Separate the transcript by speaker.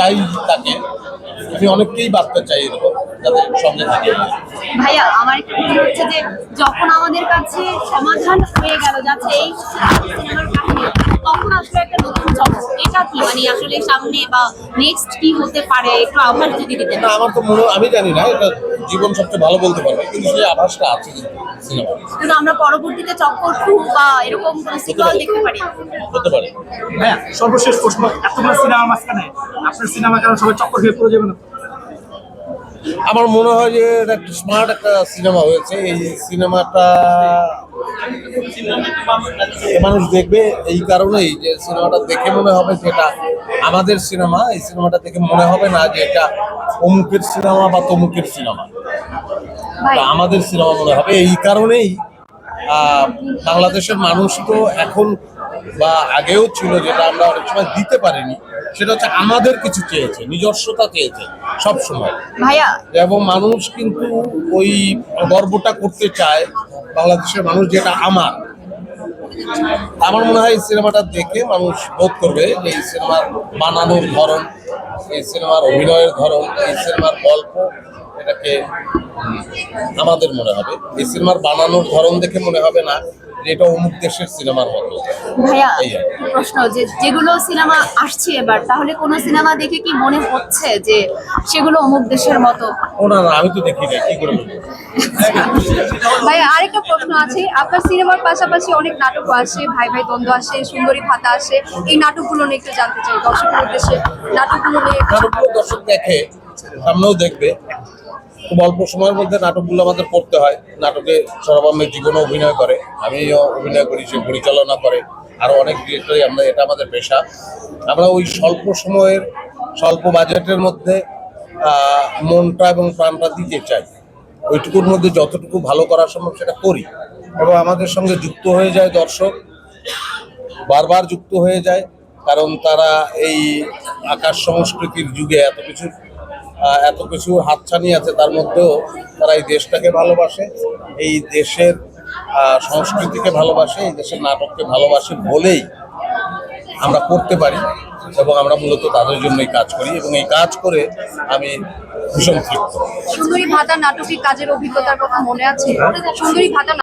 Speaker 1: চাই তাকে আমি অনেককেই বাঁচতে চাই এরকম যাদের সঙ্গে থাকে।
Speaker 2: ভাইয়া আমার একটু হচ্ছে যে যখন আমাদের কাছে সমাধান হয়ে গেল যাচ্ছে এই সিনেমার কাহিনী তখন আসলে একটা নতুন চমক এটা কি? মানে আসলে সামনে বা নেক্সট কি হতে পারে? একটু আভাস যদি দিতে
Speaker 1: আমার তো মনে আমি জানি না এটা জীবন সবচেয়ে ভালো বলতে পারবে কিন্তু সেই আভাসটা আছে সিনেমা
Speaker 2: কিন্তু আমরা পরবর্তীতে চক্কর টু বা এরকম কোন সিকুয়াল দেখতে পারি
Speaker 1: হতে পারে।
Speaker 3: হ্যাঁ সর্বশেষ প্রশ্ন এতগুলো সিনেমার মাঝখানে আপনার সিনেমা কারণ সবাই চক্কর হয়ে পড়ে যাবে না?
Speaker 1: আমার মনে হয় যে এটা একটা স্মার্ট একটা সিনেমা হয়েছে। এই সিনেমাটা মানুষ দেখবে এই কারণেই যে সিনেমাটা দেখে মনে হবে যে এটা আমাদের সিনেমা এই সিনেমাটা দেখে মনে হবে না যে এটা অমুকের সিনেমা বা তমুকের সিনেমা আমাদের সিনেমা মনে হবে। এই কারণেই বাংলাদেশের মানুষ তো এখন বা আগেও ছিল যেটা আমরা অনেক সময় দিতে পারিনি। সেটা হচ্ছে আমাদের কিছু চেয়েছে নিজস্বতা চেয়েছে সব সময়
Speaker 2: ভাইয়া।
Speaker 1: এবং মানুষ কিন্তু ওই গর্বটা করতে চায় বাংলাদেশের মানুষ যেটা আমার। আমার মনে হয় এই সিনেমাটা দেখে মানুষ বোধ করবে যে এই সিনেমার বানানোর ধরন এই সিনেমার অভিনয়ের ধরন এই সিনেমার গল্প এটাকে আমাদের মনে হবে। এই সিনেমার বানানোর ধরন দেখে মনে হবে না যে এটা অমুক দেশের সিনেমার মতো।
Speaker 2: ভাইয়া। প্রশ্ন যে যেগুলো সিনেমা আসছে এবার তাহলে কোন সিনেমা দেখে কি মনে হচ্ছে যে সেগুলো অমুক দেশের মতো?
Speaker 1: ও না না আমি তো দেখি না কি করে বলব?
Speaker 4: ভাই আরেকটা প্রশ্ন আছে। আপনার সিনেমার পাশাপাশি অনেক নাটকও আসে ভাই ভাই দ্বন্দ্ব আসে সুন্দরী ভাতা আসে। এই নাটকগুলো নিয়ে একটু জানতে চাই। দর্শকের উদ্দেশ্যে নাটকগুলো নিয়ে
Speaker 1: নাটকগুলো দর্শক দেখে সামনেও দেখবে। খুব অল্প সময়ের মধ্যে নাটকগুলো আমাদের করতে হয়। নাটকে সৌরভ আহমেদ জীবনে অভিনয় করে, আমিও অভিনয় করি, সে পরিচালনা করে আরও অনেক ডিরেক্টরই আমরা, এটা আমাদের পেশা। আমরা ওই স্বল্প সময়ের, স্বল্প বাজেটের মধ্যে মনটা এবং প্রাণটা দিতে চাই। ওইটুকুর মধ্যে যতটুকু ভালো করা সম্ভব সেটা করি। এবং আমাদের সঙ্গে যুক্ত হয়ে যায় দর্শক, বারবার যুক্ত হয়ে যায়, কারণ তারা এই আকাশ সংস্কৃতির যুগে এত কিছু এত কিছু হাতছানি আছে, তার মধ্যেও তারা এই দেশটাকে ভালোবাসে, এই দেশের সংস্কৃতিকে ভালোবাসে, এই দেশের নাটককে ভালোবাসে বলেই আমরা করতে পারি এবং আমরা মূলত তাদের জন্যই কাজ করি এবং এই কাজ করে আমি ভীষণ তৃপ্ত।
Speaker 4: সুন্দরী ভাতা নাটকের কাজের অভিজ্ঞতার কথা মনে আছে? সুন্দরী ভাতা